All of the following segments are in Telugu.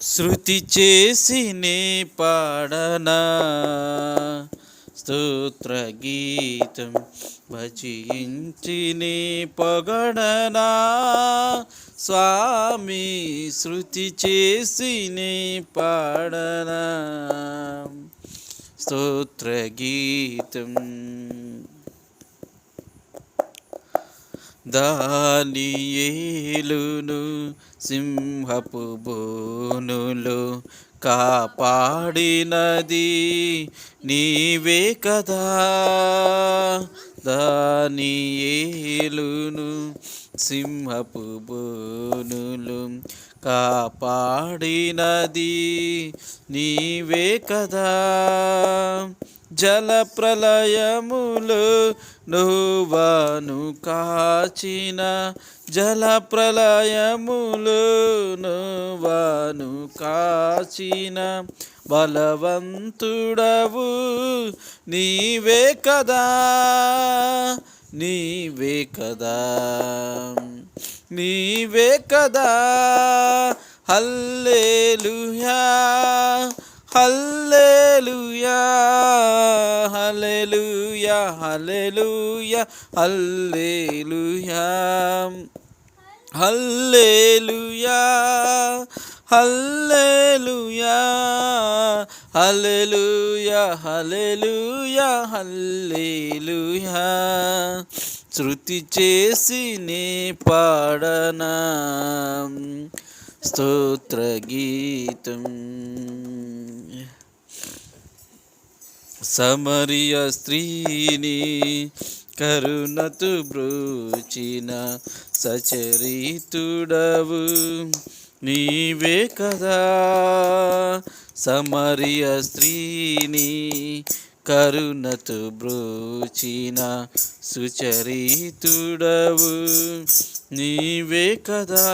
శృతి చేసి నే పాడనా స్తోత్ర గీతం భజించి నే పొగడనా స్వామి శృతి చేసి నే పాడనా స్తోత్ర గీతం దానియేలును సింహపు బోనులు కాపాడినది నీవే కదా. దానియేలును సింహపు బోనులు కాపాడినది నీవే కదా. జల ప్రళయములు నువ్వను కాచిన జల ప్రళయములు నువ్వను కాచిన బలవంతుడవు నీవే కదా నీవే కదా నీవే కదా. Hallelujah hallelujah. హల్లెలూయా hallelujah hallelujah. Hallelujah hallelujah hallelujah hallelujah hallelujah. శృతి చేసి నే పాడనా స్తోత్ర గీతం సమరియ స్త్రీని కరుణతు బ్రూచిన సచరితుడవు. నీవే కదా సమరియ స్త్రీని కరుణతు బ్రూచిన సుచరితుడవు. నీవే కదా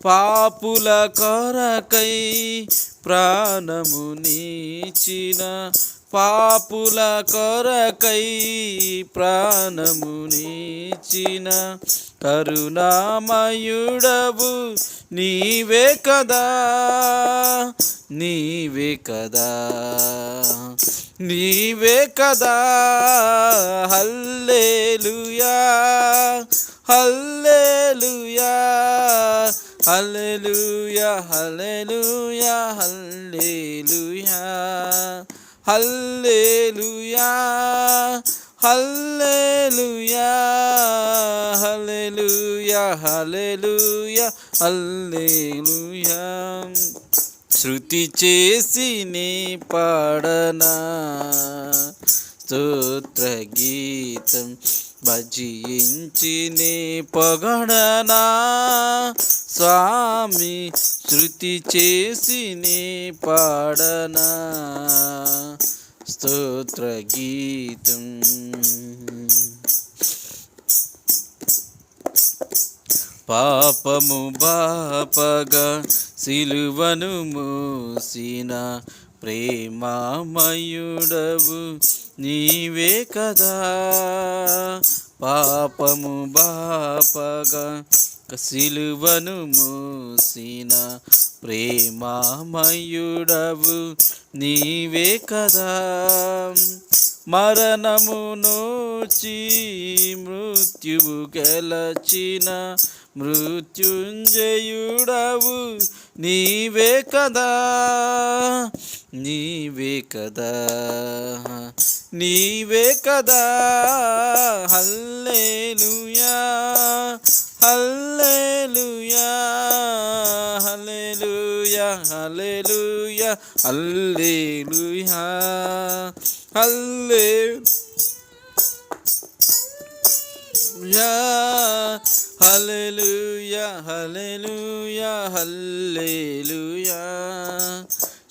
పాపుల కొరకై ప్రాణము నీచిన పాపుల కొరకై ప్రాణము నీచిన కరుణామయుడవు నీవే కదా నీవే కదా నీవే కదా హల్లేలుయా హల్ Hallelujah, hallelujah, hallelujah. Hallelujah, hallelujah, hallelujah, hallelujah, hallelujah. శృతి చేసి నీ పాడనా స్తోత్ర గీతం భజించి నీ పొగడనా? స్వామి శృతి చేసి నీ పాడనా? స్తోత్ర గీతం పాపము బాపగా సిలువను మూసిన ప్రేమామయుడవు నీవే కదా. పాపము బాపగా సిలువను మూసిన ప్రేమామయుడవు నీవే కదా. మరణము నోచి మృత్యువు గెలచిన మృత్యుంజయుడవు నీవే కదా. నీవే కదా. నీవే కదా. Hallelujah. Hallelujah. Hallelujah. Hallelujah. Hallelujah. హల్లే hallelujah. Hallelujah. హల్లెలూయా.